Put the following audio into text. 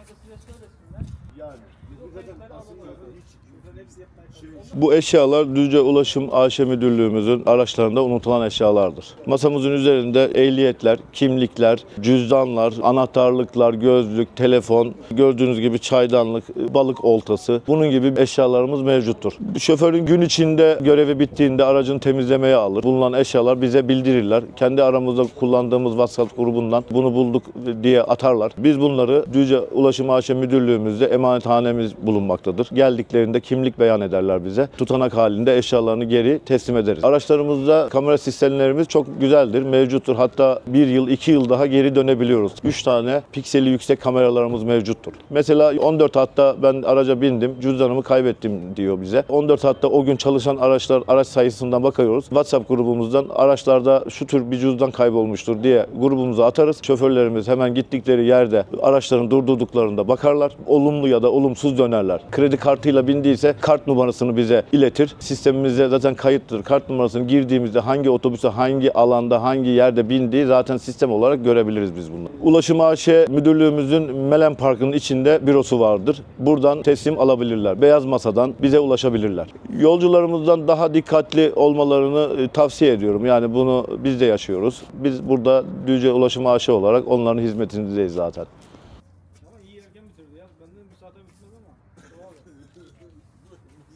arkasında söylesinler. Bu eşyalar Düzce Ulaşım AŞ Müdürlüğümüzün araçlarında unutulan eşyalardır. Masamızın üzerinde ehliyetler, kimlikler, cüzdanlar, anahtarlıklar, gözlük, telefon, gördüğünüz gibi çaydanlık, balık oltası bunun gibi eşyalarımız mevcuttur. Şoförün gün içinde görevi bittiğinde aracını temizlemeye alır. Bulunan eşyalar bize bildirirler. Kendi aramızda kullandığımız WhatsApp grubundan bunu bulduk diye atarlar. Biz bunları Düzce Ulaşım AŞ Müdürlüğümüzde emanethanemiz bulunmaktadır. Geldiklerinde kimlik beyan ederler bize. Tutanak halinde eşyalarını geri teslim ederiz. Araçlarımızda kamera sistemlerimiz çok güzeldir, mevcuttur. Hatta bir yıl, iki yıl daha geri dönebiliyoruz. Üç tane pikseli yüksek kameralarımız mevcuttur. Mesela 14 hatta ben araca bindim, cüzdanımı kaybettim diyor bize. 14 hatta o gün çalışan araçlar, araç sayısından bakıyoruz. WhatsApp grubumuzdan araçlarda şu tür bir cüzdan kaybolmuştur diye grubumuza atarız. Şoförlerimiz hemen gittikleri yerde araçların durdurduklarında bakarlar. Olumlu ya da olumsuz dönerler. Kredi kartıyla bindiyse kart numarasını bize iletir. Sistemimizde zaten kayıttır. Kart numarasını girdiğimizde hangi otobüse, hangi alanda, hangi yerde bindiği zaten sistem olarak görebiliriz biz bunu. Ulaşım AŞ Müdürlüğümüzün Melen Parkı'nın içinde bürosu vardır. Buradan teslim alabilirler. Beyaz masadan bize ulaşabilirler. Yolcularımızdan daha dikkatli olmalarını e, tavsiye ediyorum. Yani bunu biz de yaşıyoruz. Biz burada Düzce Ulaşım AŞ olarak onların hizmetindeyiz zaten ama doğal.